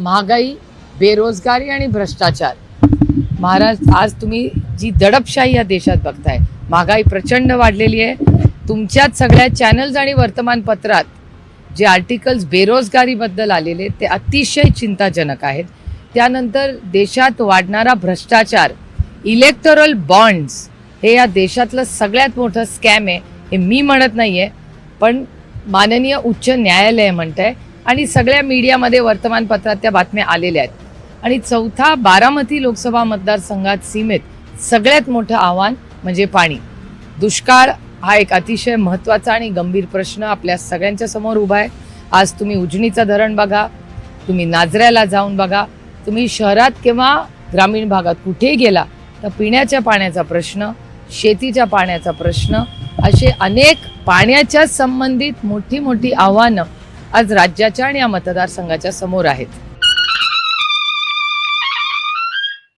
महागाई बेरोजगारी आणि भ्रष्टाचार. महाराज आज तुम्ही जी दडपशाही या देशात बघताय महागाई प्रचंड वाढलेली आहे. तुमच्याच सगळ्या चॅनल्स आणि वर्तमानपत्रात जे आर्टिकल्स बेरोजगारीबद्दल आलेले ते अतिशय चिंताजनक आहेत. त्यानंतर देशात वाढणारा भ्रष्टाचार इलेक्टोरल बॉन्ड्स हे या देशातलं सगळ्यात मोठं स्कॅम आहे हे मी म्हणत नाही आहे पण माननीय उच्च न्यायालय म्हणत आहे आणि सगळ्या मीडियामध्ये वर्तमानपत्रात त्या बातम्या आलेल्या आहेत. आणि चौथा बारामती लोकसभा मतदारसंघात सीमेत सगळ्यात मोठं आव्हान म्हणजे पाणी. दुष्काळ हा एक अतिशय महत्त्वाचा आणि गंभीर प्रश्न आपल्या सगळ्यांच्या समोर उभा आहे. आज तुम्ही उजनीचं धरण बघा तुम्ही नाजऱ्याला जाऊन बघा तुम्ही शहरात किंवा ग्रामीण भागात कुठेही गेला तर पिण्याच्या पाण्याचा प्रश्न शेतीच्या पाण्याचा प्रश्न असे अनेक पाण्याच्या संबंधित मोठी मोठी आव्हानं आज राज्याच्या आणि या मतदारसंघाच्या समोर आहेत.